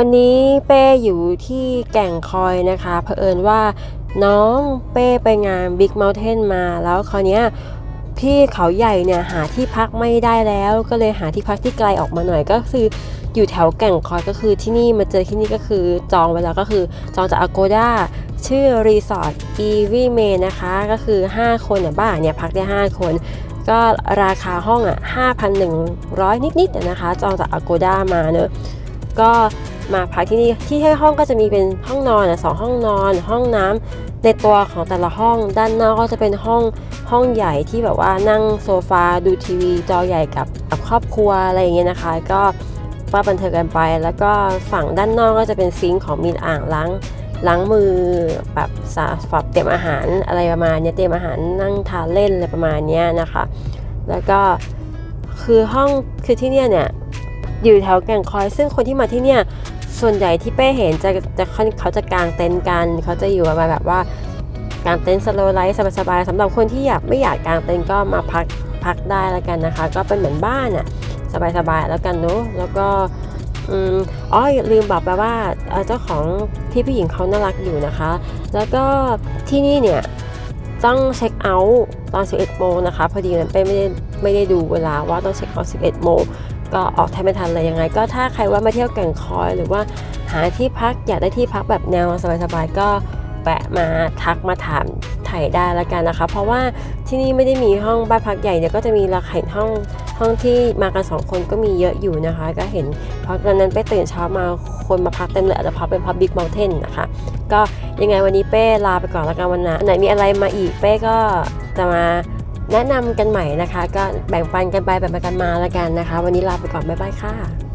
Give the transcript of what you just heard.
วันนี้เป้อยู่ที่แก่งคอยนะคะเผอิญว่าน้องเป้ไปงาน Big Mountain มาแล้วคราวนี้ที่เขาใหญ่เนี่ยหาที่พักไม่ได้แล้ว ก็เลยหาที่พักที่ไกลออกมาหน่อยก็คืออยู่แถวแก่งคอยก็คือที่นี่มาเจอที่นี่ก็คือจองไว้แล้วก็คือจองจาก Agoda ชื่อรีสอร์ท e v y m a y นะคะก็คือ 5 คนเนี่ยบ้านเนี่ยพักได้ 5 คน ก็ราคาห้องอะ5,100 นิดๆอะนะคะ จองจาก Agoda มาเนอะก็ มาพักที่นี่ที่ให้ห้องก็จะมีเป็นห้องนอนสองห้องนอน ห้องน้ำในตัวของแต่ละห้อง ด้านนอกก็จะเป็นห้องห้องใหญ่ที่แบบว่านั่งโซฟาดูทีวี จอใหญ่กับกับครอบครัวอะไรอย่างเงี้ยนะคะ ก็ว่าบันเทิงกันไป แล้วก็ฝั่งด้านนอกก็จะเป็นซิงค์ของมีอ่างล้างล้างมือแบบสาฝับเตรียมอาหารอะไรประมาณเนี้ยเตรียมอาหารนั่งทานเล่นอะไรประมาณเนี้ยนะคะ แล้วก็คือห้องคือที่เนี่ยเนี่ยอยู่แถวแก่งคอย ซึ่งคนที่มาที่เนี่ย ส่วนใหญ่ที่เป้เห็นจะจะเขาจะกางเต็นท์กัน เขาจะอยู่มาแบบว่า กางเต็นท์สโลไลท์สบายๆสำหรับคนที่อยากไม่อยากกางเต็นท์ก็มาพักพักได้แล้วกันนะคะ ก็เป็นเหมือนบ้านอะสบายๆแล้วกันเนอะแล้วก็อ๋ออลืมบอกไปว่าเอ่อเจ้าของพี่ผู้หญิงเขาน่ารักอยู่นะคะ แล้วก็ที่นี่เนี่ยต้องเช็คเอาท์ตอน 11 โมงนะคะ พอดีนั้นเป้ไม่ได้ไม่ได้ดูเวลาว่าต้องเช็คเอาท์11 โมง ก็ออกแทบไม่ทันเลยยังไง ก็ถ้าใครว่ามาเที่ยวแก่งคอยหรือว่าหาที่พักอยากได้ที่พักแบบแนวสบายๆก็แวะมาทักมาถามไถ่ได้ล้วกันนะคะ เพราะว่าที่นี่ไม่ได้มีห้องบ้านพักใหญ่เดี๋ยวก็จะมีราคาห้องห้องที่มากันสองคนก็มีเยอะอยู่นะคะ ก็เห็นเพราะตอนนั้นไปตื่นเช้ามาคนมาพักเต็มเลยอาจจะพักเป็นพับบิ๊กเมลเทนนะคะ ก็ยังไงวันนี้เป้ลาไปก่อนล้วกันวันนะไหนมีอะไรมาอีกเป้ก็จะมา แนะนำกันใหม่นะคะ ก็แบ่งปันกันไปแบ่งปันกันมาแล้วกันนะคะ วันนี้ลาไปก่อนบ๊ายบายค่ะ